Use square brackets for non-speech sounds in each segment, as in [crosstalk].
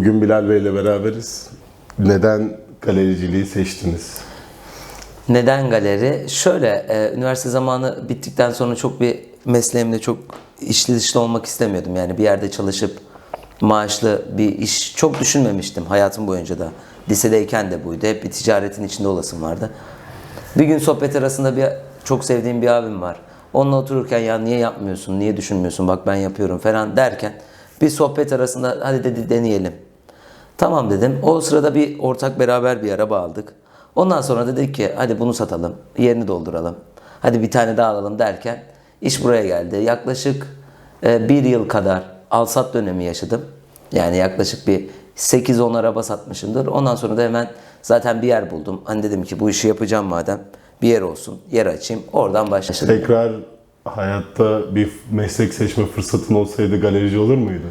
Bugün Bilal Bey ile beraberiz. Neden galericiliği seçtiniz? Neden galeri? Şöyle, e, üniversite zamanı bittikten sonra çok bir mesleğimde çok içli dışlı olmak istemiyordum. Yani bir yerde çalışıp maaşlı bir iş çok düşünmemiştim hayatım boyunca da. Lisedeyken de buydu. Hep bir ticaretin içinde olasım vardı. Bir gün sohbet arasında bir çok sevdiğim bir abim var. Onunla otururken ya niye yapmıyorsun, niye düşünmüyorsun, bak ben yapıyorum falan derken bir sohbet arasında hadi dedi deneyelim. Tamam dedim. O sırada bir ortak beraber bir araba aldık. Ondan sonra dedik ki hadi bunu satalım, yerini dolduralım. Hadi bir tane daha alalım derken iş buraya geldi. Yaklaşık e, bir yıl kadar alsat dönemi yaşadım. Yani yaklaşık bir 8-10 araba satmışımdır. Ondan sonra da hemen zaten bir yer buldum. Hani dedim ki bu işi yapacağım madem bir yer olsun, yer açayım. Oradan başladım. Tekrar hayatta bir meslek seçme fırsatın olsaydı galerici olur muydu?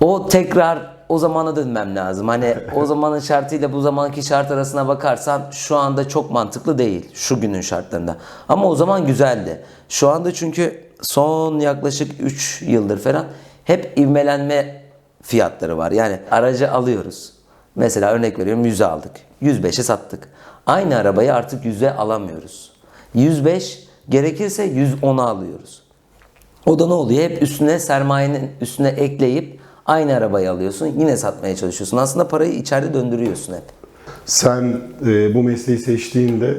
O tekrar o zamana dönmem lazım. Hani o [laughs] zamanın şartıyla bu zamanki şart arasına bakarsan şu anda çok mantıklı değil şu günün şartlarında. Ama o zaman güzeldi. Şu anda çünkü son yaklaşık 3 yıldır falan hep ivmelenme fiyatları var. Yani aracı alıyoruz. Mesela örnek veriyorum 100'e aldık. 105'e sattık. Aynı arabayı artık 100'e alamıyoruz. 105 gerekirse 110'a alıyoruz. O da ne oluyor? Hep üstüne sermayenin üstüne ekleyip aynı arabayı alıyorsun. Yine satmaya çalışıyorsun. Aslında parayı içeride döndürüyorsun hep. Sen e, bu mesleği seçtiğinde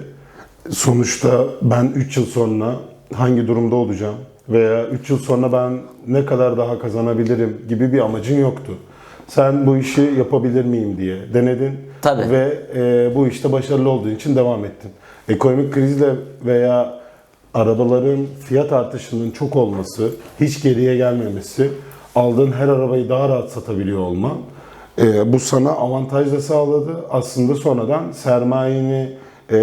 sonuçta ben 3 yıl sonra hangi durumda olacağım veya 3 yıl sonra ben ne kadar daha kazanabilirim gibi bir amacın yoktu. Sen bu işi yapabilir miyim diye denedin Tabii. ve e, bu işte başarılı olduğun için devam ettin. Ekonomik krizle veya arabaların fiyat artışının çok olması, hiç geriye gelmemesi, aldığın her arabayı daha rahat satabiliyor olman e, bu sana avantaj da sağladı. Aslında sonradan sermayeni e,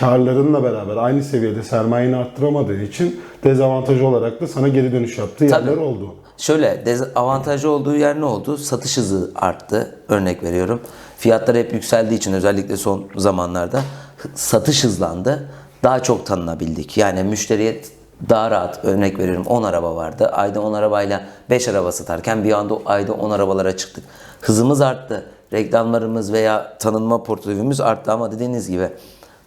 karlarınla beraber aynı seviyede sermayeni arttıramadığın için dezavantaj olarak da sana geri dönüş yaptığı Tabii. yerler oldu. Şöyle dezavantajı olduğu yer ne oldu? Satış hızı arttı. Örnek veriyorum. Fiyatlar hep yükseldiği için özellikle son zamanlarda satış hızlandı. Daha çok tanınabildik. Yani müşteriye daha rahat örnek veriyorum 10 araba vardı. Ayda 10 arabayla 5 araba satarken bir anda ayda 10 arabalara çıktık. Hızımız arttı. Reklamlarımız veya tanınma portföyümüz arttı ama dediğiniz gibi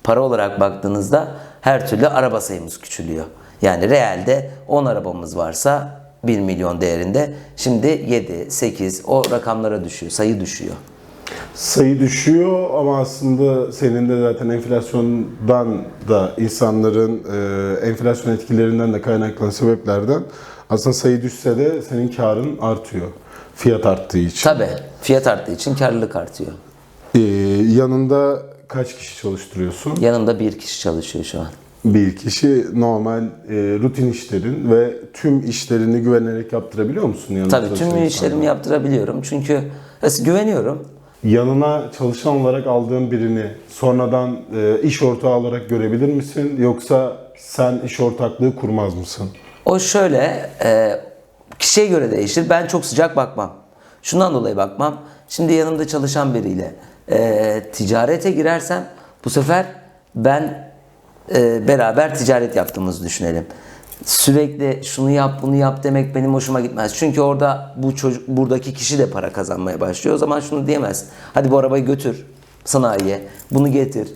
para olarak baktığınızda her türlü araba sayımız küçülüyor. Yani realde 10 arabamız varsa 1 milyon değerinde şimdi 7, 8 o rakamlara düşüyor, sayı düşüyor. Sayı düşüyor ama aslında senin de zaten enflasyondan da insanların e, enflasyon etkilerinden de kaynaklanan sebeplerden aslında sayı düşse de senin karın artıyor. Fiyat arttığı için. Tabi fiyat arttığı için karlılık artıyor. E, yanında kaç kişi çalıştırıyorsun? Yanımda bir kişi çalışıyor şu an. Bir kişi normal e, rutin işlerin ve tüm işlerini güvenerek yaptırabiliyor musun? Yanında Tabii çalışan tüm işlerimi insanlara? yaptırabiliyorum çünkü güveniyorum. Yanına çalışan olarak aldığın birini sonradan e, iş ortağı olarak görebilir misin? Yoksa sen iş ortaklığı kurmaz mısın? O şöyle, e, kişiye göre değişir. Ben çok sıcak bakmam. Şundan dolayı bakmam. Şimdi yanımda çalışan biriyle e, ticarete girersem bu sefer ben e, beraber ticaret yaptığımızı düşünelim. Sürekli şunu yap bunu yap demek benim hoşuma gitmez. Çünkü orada bu çocuk buradaki kişi de para kazanmaya başlıyor. O zaman şunu diyemez. Hadi bu arabayı götür sanayiye. Bunu getir.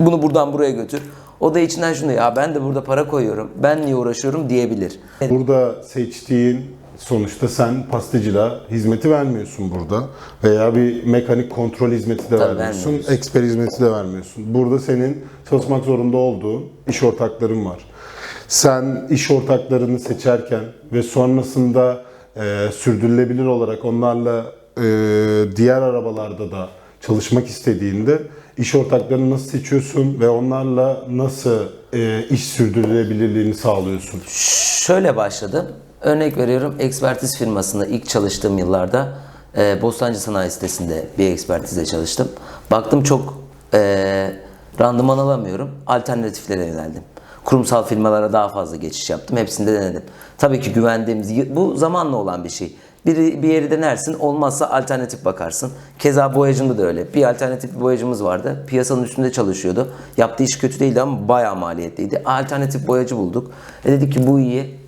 Bunu buradan buraya götür. O da içinden şunu ya ben de burada para koyuyorum. Ben niye uğraşıyorum diyebilir. Burada seçtiğin sonuçta sen pastacıda hizmeti vermiyorsun burada veya bir mekanik kontrol hizmeti de Tabii vermiyorsun, eksper hizmeti de vermiyorsun. Burada senin çalışmak zorunda olduğun iş ortakların var. Sen iş ortaklarını seçerken ve sonrasında e, sürdürülebilir olarak onlarla e, diğer arabalarda da çalışmak istediğinde iş ortaklarını nasıl seçiyorsun ve onlarla nasıl e, iş sürdürülebilirliğini sağlıyorsun? Şöyle başladım. Örnek veriyorum ekspertiz firmasında ilk çalıştığım yıllarda e, Bostancı Sanayi sitesinde bir ekspertizde çalıştım. Baktım çok e, randıman alamıyorum. Alternatiflere yöneldim. Kurumsal firmalara daha fazla geçiş yaptım. Hepsini de denedim. Tabii ki güvendiğimiz, bu zamanla olan bir şey. Bir, bir yeri denersin, olmazsa alternatif bakarsın. Keza boyacımda da öyle. Bir alternatif bir boyacımız vardı. Piyasanın üstünde çalışıyordu. Yaptığı iş kötü değildi ama bayağı maliyetliydi. Alternatif boyacı bulduk. E dedik ki bu iyi,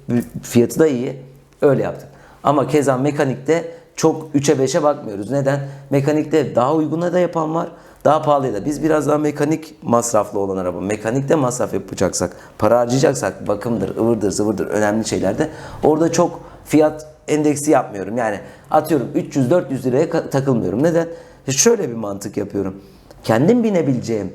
fiyatı da iyi. Öyle yaptık. Ama keza mekanikte çok 3'e 5'e bakmıyoruz. Neden? Mekanikte daha uyguna da yapan var. Daha pahalıya da. Biz biraz daha mekanik masraflı olan araba. Mekanikte masraf yapacaksak, para harcayacaksak bakımdır, ıvırdır, zıvırdır önemli şeylerde. Orada çok fiyat endeksi yapmıyorum. Yani atıyorum 300-400 liraya takılmıyorum. Neden? E Şöyle bir mantık yapıyorum. Kendim binebileceğim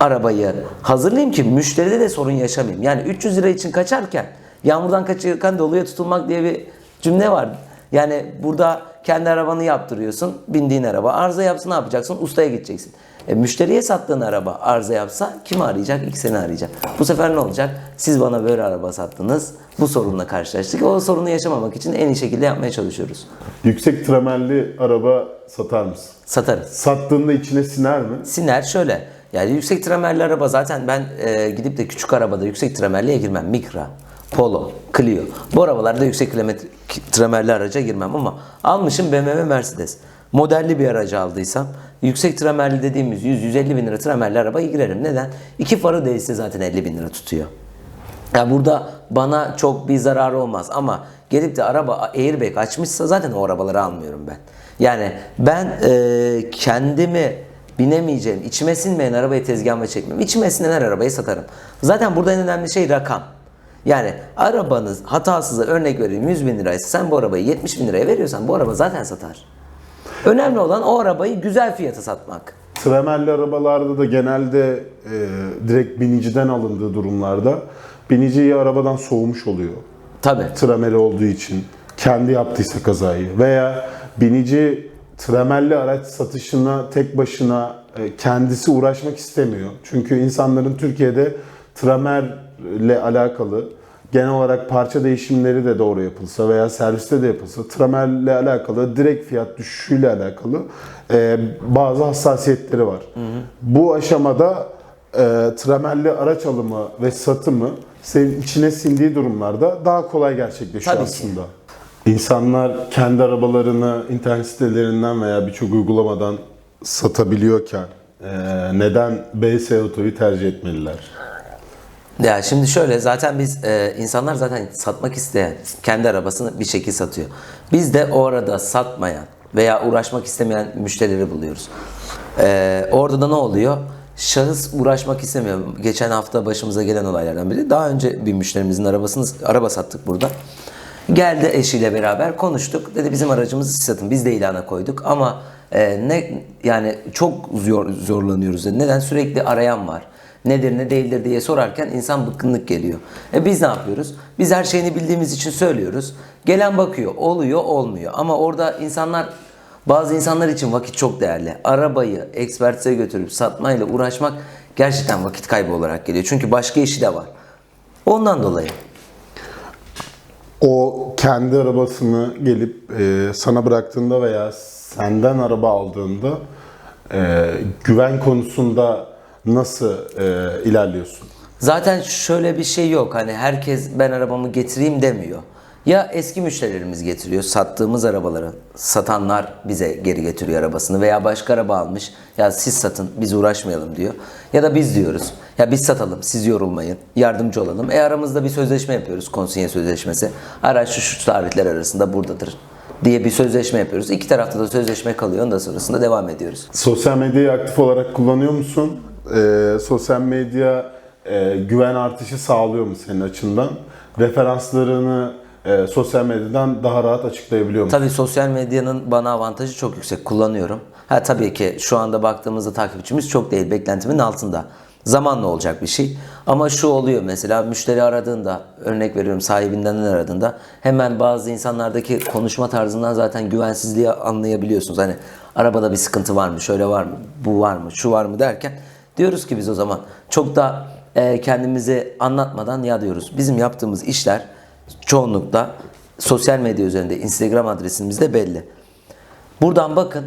arabayı hazırlayayım ki müşteride de sorun yaşamayayım. Yani 300 lira için kaçarken yağmurdan kaçarken doluya tutulmak diye bir cümle var. Yani burada kendi arabanı yaptırıyorsun. Bindiğin araba arıza yapsa ne yapacaksın? Ustaya gideceksin. E, müşteriye sattığın araba arıza yapsa kimi arayacak? İlk seni arayacak. Bu sefer ne olacak? Siz bana böyle araba sattınız. Bu sorunla karşılaştık. O sorunu yaşamamak için en iyi şekilde yapmaya çalışıyoruz. Yüksek tramerli araba satar mısın? Satarız. Sattığında içine siner mi? Siner şöyle. Yani yüksek tramerli araba zaten ben e, gidip de küçük arabada yüksek tramerliye girmem. Micra, Polo, Clio. Bu arabalarda yüksek kilometre tramerli araca girmem ama almışım BMW Mercedes. Modelli bir aracı aldıysam yüksek tramerli dediğimiz 100-150 bin lira tramerli arabaya girerim. Neden? İki farı değilse zaten 50 bin lira tutuyor. Ya burada bana çok bir zararı olmaz ama gelip de araba airbag açmışsa zaten o arabaları almıyorum ben. Yani ben e, kendimi binemeyeceğim, içime sinmeyen arabayı tezgahıma çekmem. İçime sinen her arabayı satarım. Zaten burada en önemli şey rakam. Yani arabanız hatasız örnek vereyim 100 bin liraysa sen bu arabayı 70 bin liraya veriyorsan bu araba zaten satar. Önemli olan o arabayı güzel fiyata satmak. Tramerli arabalarda da genelde e, direkt biniciden alındığı durumlarda binici arabadan soğumuş oluyor. Tabii. Trameli olduğu için kendi yaptıysa kazayı veya binici tramerli araç satışına tek başına e, kendisi uğraşmak istemiyor. Çünkü insanların Türkiye'de tramerle alakalı genel olarak parça değişimleri de doğru yapılsa veya serviste de yapılsa tramerle alakalı direkt fiyat düşüşüyle alakalı e, bazı hassasiyetleri var. Bu aşamada e, tramerli araç alımı ve satımı senin içine sindiği durumlarda daha kolay gerçekleşiyor Tabii ki. aslında. İnsanlar kendi arabalarını internet sitelerinden veya birçok uygulamadan satabiliyorken e, neden BS Oto'yu tercih etmeliler? Ya şimdi şöyle zaten biz e, insanlar zaten satmak isteyen kendi arabasını bir şekilde satıyor. Biz de o arada satmayan veya uğraşmak istemeyen müşterileri buluyoruz. E, orada da ne oluyor? Şahıs uğraşmak istemiyor. Geçen hafta başımıza gelen olaylardan biri. Daha önce bir müşterimizin arabasını araba sattık burada. Geldi eşiyle beraber konuştuk. Dedi bizim aracımızı siz satın. Biz de ilana koyduk ama e, ne yani çok zor, zorlanıyoruz. dedi. Neden? Sürekli arayan var nedir ne değildir diye sorarken insan bıkkınlık geliyor. E biz ne yapıyoruz? Biz her şeyini bildiğimiz için söylüyoruz. Gelen bakıyor, oluyor, olmuyor. Ama orada insanlar bazı insanlar için vakit çok değerli. Arabayı ekspertize götürüp satmayla uğraşmak gerçekten vakit kaybı olarak geliyor. Çünkü başka işi de var. Ondan dolayı. O kendi arabasını gelip e, sana bıraktığında veya senden araba aldığında e, güven konusunda nasıl e, ilerliyorsun? Zaten şöyle bir şey yok. Hani herkes ben arabamı getireyim demiyor. Ya eski müşterilerimiz getiriyor sattığımız arabaları. Satanlar bize geri getiriyor arabasını veya başka araba almış. Ya siz satın biz uğraşmayalım diyor. Ya da biz diyoruz. Ya biz satalım siz yorulmayın. Yardımcı olalım. E aramızda bir sözleşme yapıyoruz. Konsinye sözleşmesi. Araç şu şu tarihler arasında buradadır diye bir sözleşme yapıyoruz. İki tarafta da sözleşme kalıyor. Ondan sonrasında devam ediyoruz. Sosyal medyayı aktif olarak kullanıyor musun? E, sosyal medya e, güven artışı sağlıyor mu senin açından? Referanslarını e, sosyal medyadan daha rahat açıklayabiliyor musun? Tabii sosyal medyanın bana avantajı çok yüksek. Kullanıyorum. Ha tabii ki şu anda baktığımızda takipçimiz çok değil. Beklentimin altında. Zamanla olacak bir şey. Ama şu oluyor mesela müşteri aradığında, örnek veriyorum sahibinden aradığında hemen bazı insanlardaki konuşma tarzından zaten güvensizliği anlayabiliyorsunuz. Hani arabada bir sıkıntı var mı, şöyle var mı, bu var mı, şu var mı derken diyoruz ki biz o zaman çok da e, kendimizi anlatmadan ya diyoruz. Bizim yaptığımız işler çoğunlukla sosyal medya üzerinde Instagram adresimiz de belli. Buradan bakın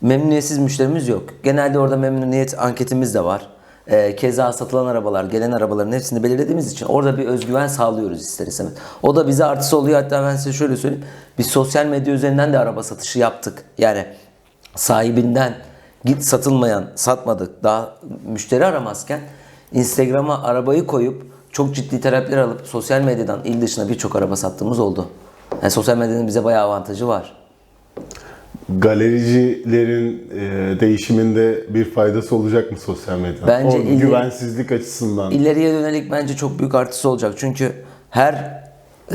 memnuniyetsiz müşterimiz yok. Genelde orada memnuniyet anketimiz de var. Ee, keza satılan arabalar, gelen arabaların hepsini belirlediğimiz için orada bir özgüven sağlıyoruz ister istemez. O da bize artısı oluyor. Hatta ben size şöyle söyleyeyim. Biz sosyal medya üzerinden de araba satışı yaptık. Yani sahibinden git satılmayan satmadık daha müşteri aramazken Instagram'a arabayı koyup çok ciddi talepler alıp sosyal medyadan il dışına birçok araba sattığımız oldu. Yani sosyal medyanın bize bayağı avantajı var. Galericilerin e, değişiminde bir faydası olacak mı sosyal medyanın? Bence o ileri- güvensizlik açısından. İleriye dönelik bence çok büyük artısı olacak. Çünkü her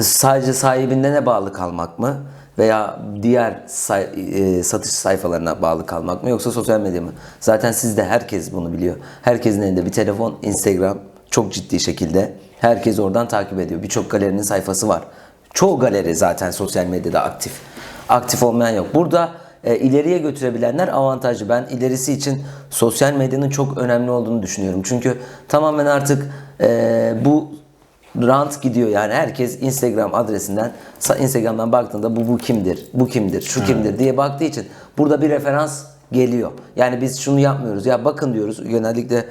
sadece sahibinde bağlı kalmak mı veya diğer say- e, satış sayfalarına bağlı kalmak mı yoksa sosyal medya mı? Zaten sizde herkes bunu biliyor. Herkesin elinde bir telefon, Instagram çok ciddi şekilde. Herkes oradan takip ediyor. Birçok galerinin sayfası var. Çoğu galeri zaten sosyal medyada aktif. Aktif olmayan yok. Burada e, ileriye götürebilenler avantajlı. Ben ilerisi için sosyal medyanın çok önemli olduğunu düşünüyorum. Çünkü tamamen artık e, bu rant gidiyor. Yani herkes Instagram adresinden Instagram'dan baktığında bu bu kimdir, bu kimdir, şu kimdir diye baktığı için burada bir referans geliyor. Yani biz şunu yapmıyoruz. Ya bakın diyoruz genellikle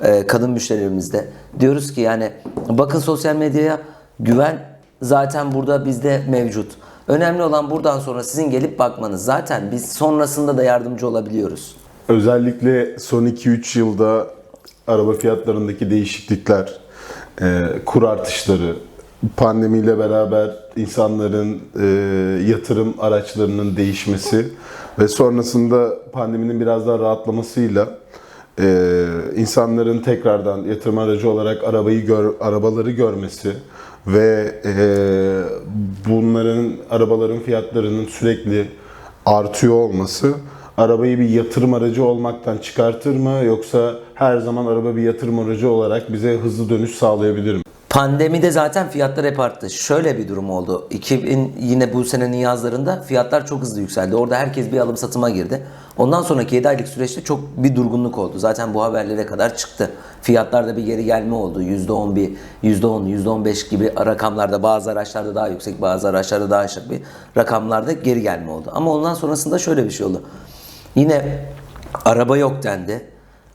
e, kadın müşterilerimizde diyoruz ki yani bakın sosyal medyaya güven zaten burada bizde mevcut. Önemli olan buradan sonra sizin gelip bakmanız. Zaten biz sonrasında da yardımcı olabiliyoruz. Özellikle son 2-3 yılda araba fiyatlarındaki değişiklikler, e, kur artışları, pandemiyle beraber insanların e, yatırım araçlarının değişmesi ve sonrasında pandeminin biraz daha rahatlamasıyla e, insanların tekrardan yatırım aracı olarak arabayı gör, arabaları görmesi ve e, bunların arabaların fiyatlarının sürekli artıyor olması arabayı bir yatırım aracı olmaktan çıkartır mı yoksa her zaman araba bir yatırım aracı olarak bize hızlı dönüş sağlayabilir mi? Pandemide zaten fiyatlar hep arttı. Şöyle bir durum oldu. 2000 yine bu senenin yazlarında fiyatlar çok hızlı yükseldi. Orada herkes bir alım satıma girdi. Ondan sonraki 7 aylık süreçte çok bir durgunluk oldu. Zaten bu haberlere kadar çıktı. Fiyatlarda bir geri gelme oldu. %10 bir, %10, %15 gibi rakamlarda bazı araçlarda daha yüksek, bazı araçlarda daha aşağı bir rakamlarda geri gelme oldu. Ama ondan sonrasında şöyle bir şey oldu. Yine araba yok dendi.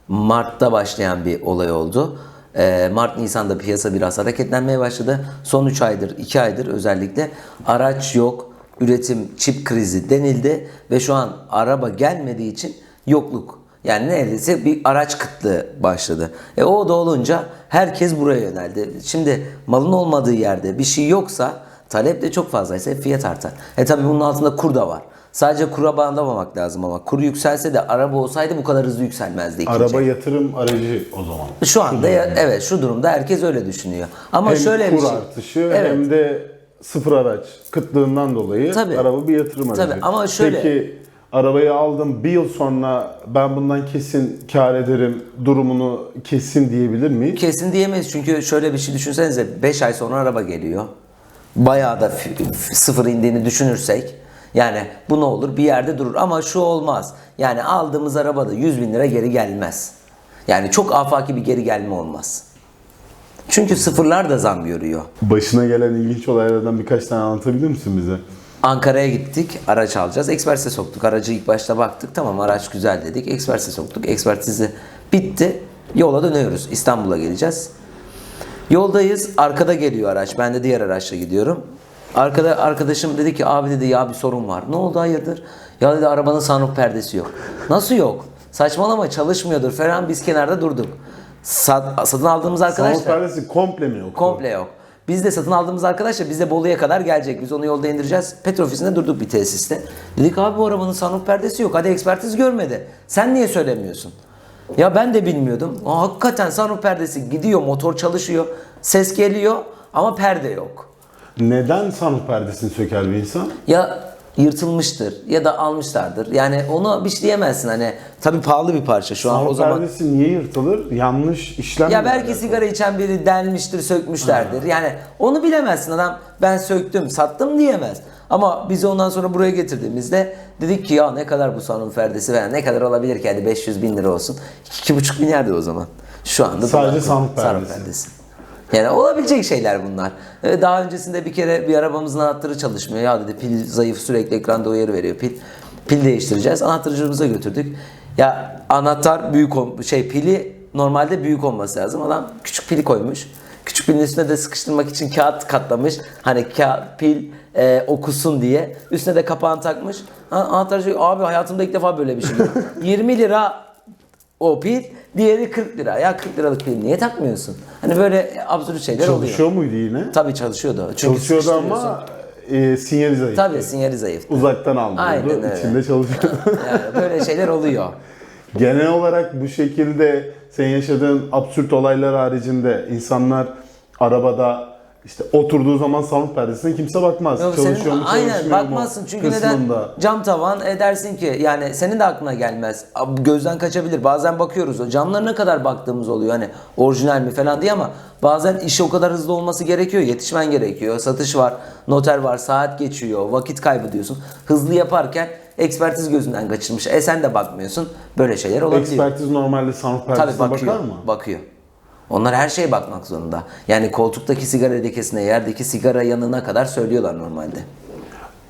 Mart'ta başlayan bir olay oldu. Ee, Mart Nisan'da piyasa biraz hareketlenmeye başladı. Son 3 aydır, 2 aydır özellikle araç yok, üretim çip krizi denildi ve şu an araba gelmediği için yokluk. Yani neredeyse bir araç kıtlığı başladı. E o da olunca herkes buraya yöneldi. Şimdi malın olmadığı yerde bir şey yoksa talep de çok fazlaysa fiyat artar. E tabi bunun altında kur da var. Sadece kura bağlamamak lazım ama kur yükselse de araba olsaydı bu kadar hızlı yükselmezdi ikinci. Araba yatırım aracı o zaman. Şu anda ya- evet şu durumda herkes öyle düşünüyor. Ama Hem şöyle kur bir şey. artışı Evet. hem de sıfır araç kıtlığından dolayı Tabii. araba bir yatırım aracı. Tabii ama şöyle- Peki arabayı aldım bir yıl sonra ben bundan kesin kar ederim durumunu kesin diyebilir miyiz? Kesin diyemeyiz çünkü şöyle bir şey düşünsenize 5 ay sonra araba geliyor. Bayağı da sıfır indiğini düşünürsek yani bu ne olur bir yerde durur ama şu olmaz. Yani aldığımız arabada 100 bin lira geri gelmez. Yani çok afaki bir geri gelme olmaz. Çünkü sıfırlar da zam görüyor. Başına gelen ilginç olaylardan birkaç tane anlatabilir misin bize? Ankara'ya gittik, araç alacağız. Ekspertize soktuk. Aracı ilk başta baktık. Tamam araç güzel dedik. Ekspertize soktuk. Ekspertizi bitti. Yola dönüyoruz. İstanbul'a geleceğiz. Yoldayız. Arkada geliyor araç. Ben de diğer araçla gidiyorum. Arkada arkadaşım dedi ki abi dedi ya bir sorun var. Ne oldu hayırdır? Ya dedi arabanın sunroof perdesi yok. Nasıl yok? Saçmalama çalışmıyordur falan biz kenarda durduk. Sat, satın aldığımız arkadaşlar perdesi komple mi yok? Komple yok. Biz de satın aldığımız arkadaşlar bize Bolu'ya kadar gelecek. Biz onu yolda indireceğiz. Pet ofisinde durduk bir tesiste. Dedik abi bu arabanın sunroof perdesi yok. Hadi ekspertiz görmedi. Sen niye söylemiyorsun? Ya ben de bilmiyordum. Aa, hakikaten sunroof perdesi gidiyor, motor çalışıyor, ses geliyor ama perde yok. Neden sanat perdesini söker bir insan? Ya yırtılmıştır ya da almışlardır. Yani onu bir şey diyemezsin hani. Tabii pahalı bir parça şu an o zaman. perdesi niye yırtılır? Yanlış işlem Ya belki sigara içen biri delmiştir, sökmüşlerdir. Yani onu bilemezsin adam. Ben söktüm, sattım diyemez. Ama bizi ondan sonra buraya getirdiğimizde dedik ki ya ne kadar bu sanun perdesi veya ne kadar olabilir ki hadi 500 bin lira olsun. 2,5 milyardı o zaman. Şu anda Sadece dolar- sanun perdesi. Yani olabilecek şeyler bunlar. Ee, Daha öncesinde bir kere bir arabamızın anahtarı çalışmıyor. Ya dedi pil zayıf sürekli ekranda uyarı veriyor pil. Pil değiştireceğiz. Anahtarcımıza götürdük. Ya anahtar büyük şey pili normalde büyük olması lazım. Adam küçük pili koymuş. Küçük pilin üstüne de sıkıştırmak için kağıt katlamış. Hani kağıt, pil e, okusun diye. Üstüne de kapağını takmış. Anahtarcı abi hayatımda ilk defa böyle bir şey gördüm. [laughs] 20 lira o pil, diğeri 40 lira. Ya 40 liralık pil niye takmıyorsun? Hani böyle absürt şeyler oluyor. Çalışıyor muydu yine? Tabii çalışıyordu. Çünkü Çalışıyordu ama e, sinyali zayıf. Tabii sinyali zayıftı. Uzaktan almıyordu. Aynen öyle. içinde çalışıyordu. [laughs] Yani böyle şeyler oluyor. Genel olarak bu şekilde senin yaşadığın absürt olaylar haricinde insanlar arabada işte oturduğu zaman sound perdesine kimse bakmaz. Yok, Çalışıyor senin, mu, aynen çalışmıyor mu bakmazsın çünkü kısmında. neden cam tavan e, dersin ki yani senin de aklına gelmez. Gözden kaçabilir. Bazen bakıyoruz o camlara ne kadar baktığımız oluyor hani orijinal mi falan diye ama bazen işi o kadar hızlı olması gerekiyor. Yetişmen gerekiyor. Satış var, noter var, saat geçiyor, vakit kaybı diyorsun. Hızlı yaparken ekspertiz gözünden kaçırmış. E sen de bakmıyorsun. Böyle şeyler olabiliyor. Ekspertiz normalde Tabii perdesine bakıyor. bakar mı? Bakıyor. Onlar her şeye bakmak zorunda. Yani koltuktaki sigara lekesine, yerdeki sigara yanına kadar söylüyorlar normalde.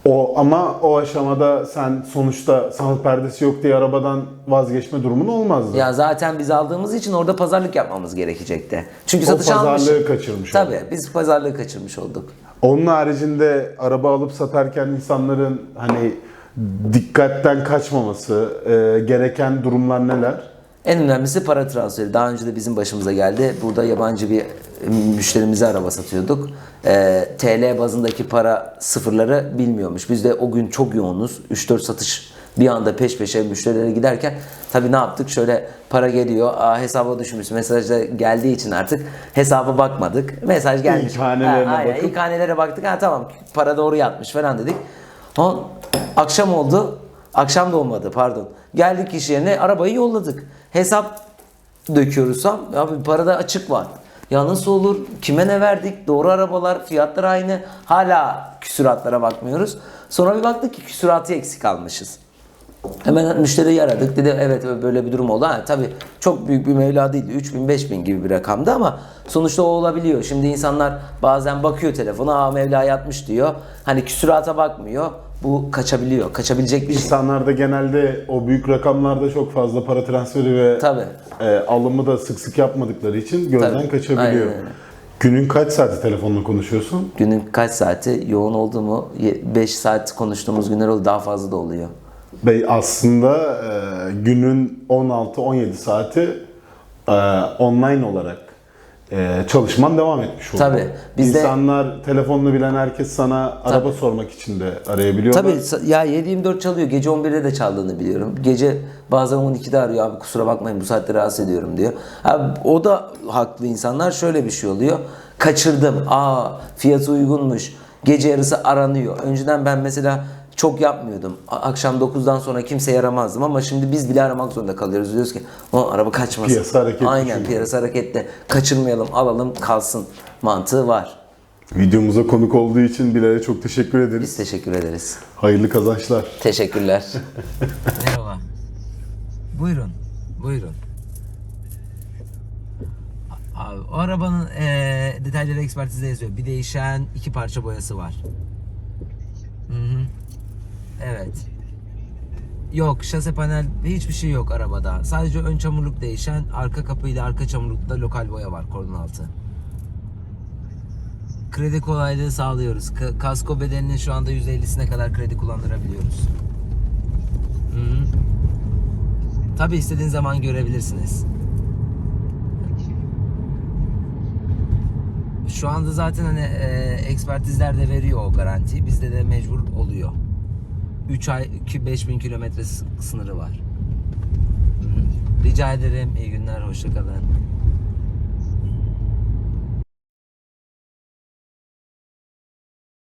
O ama o aşamada sen sonuçta sound perdesi yok diye arabadan vazgeçme durumun olmazdı. Ya zaten biz aldığımız için orada pazarlık yapmamız gerekecekti. Çünkü O satış almış. pazarlığı kaçırmış Tabii biz pazarlığı kaçırmış olduk. Onun haricinde araba alıp satarken insanların hani dikkatten kaçmaması, e, gereken durumlar neler? En önemlisi para transferi. Daha önce de bizim başımıza geldi. Burada yabancı bir müşterimize araba satıyorduk. Ee, TL bazındaki para sıfırları bilmiyormuş. Biz de o gün çok yoğunuz. 3-4 satış bir anda peş peşe müşterilere giderken tabii ne yaptık? Şöyle para geliyor. Aa, hesaba düşmüş. Mesaj da geldiği için artık hesaba bakmadık. Mesaj gelmiş. İlk hanelerine Ha, aynen. bakıp- İlk hanelere baktık. Ha tamam para doğru yatmış falan dedik. Ha, akşam oldu. Akşam da olmadı pardon. Geldik iş yerine arabayı yolladık. Hesap döküyoruz tam. Abi parada açık var. Ya nasıl olur? Kime ne verdik? Doğru arabalar, fiyatlar aynı. Hala küsuratlara bakmıyoruz. Sonra bir baktık ki küsuratı eksik almışız. Hemen müşteriyi aradık. Dedi evet böyle bir durum oldu. Ha, tabii çok büyük bir meblağ değildi. 3000 5000 gibi bir rakamdı ama sonuçta o olabiliyor. Şimdi insanlar bazen bakıyor telefona aa mevla yatmış diyor. Hani küsurata bakmıyor. Bu kaçabiliyor. Kaçabilecek bir şey. İnsanlarda genelde o büyük rakamlarda çok fazla para transferi ve Tabii. e, alımı da sık sık yapmadıkları için gözden Tabii. kaçabiliyor. Aynen öyle. Günün kaç saati telefonla konuşuyorsun? Günün kaç saati yoğun oldu mu 5 saat konuştuğumuz günler oldu. Daha fazla da oluyor. Ve aslında e, günün 16-17 saati e, online olarak e, çalışman devam etmiş oldu. Tabii, bizde- İnsanlar telefonunu bilen herkes sana araba sormak için de arayabiliyorlar. Tabii ya 7-24 çalıyor. Gece 11'de de çaldığını biliyorum. Gece bazen 12'de arıyor abi kusura bakmayın bu saatte rahatsız ediyorum diyor. Abi, o da haklı insanlar. Şöyle bir şey oluyor. Kaçırdım. Aa fiyatı uygunmuş. Gece yarısı aranıyor. Önceden ben mesela çok yapmıyordum. Akşam 9'dan sonra kimse yaramazdım ama şimdi biz bile aramak zorunda kalıyoruz. Diyoruz ki o araba kaçmasın. Piyasa hareketli Aynen piyasa hareketli. Kaçırmayalım alalım kalsın mantığı var. Videomuza konuk olduğu için Bilal'e çok teşekkür ederiz. Biz teşekkür ederiz. Hayırlı kazançlar. Teşekkürler. [laughs] Merhaba. Buyurun. Buyurun. Abi, o arabanın eee detayları ekspertizde yazıyor. Bir değişen iki parça boyası var. Hı hı. Evet. Yok şase panel hiçbir şey yok arabada. Sadece ön çamurluk değişen, arka kapıyla arka çamurlukta lokal boya var kordon altı. Kredi kolaylığı sağlıyoruz. Ka- kasko bedelinin şu anda %50'sine kadar kredi kullandırabiliyoruz. Hı hı. Tabii istediğin zaman görebilirsiniz. Şu anda zaten hani e, ekspertizler de veriyor o garantiyi. Bizde de mecbur oluyor. 3 ay 5000 kilometre sınırı var. Rica ederim. İyi günler. Hoşça kalın.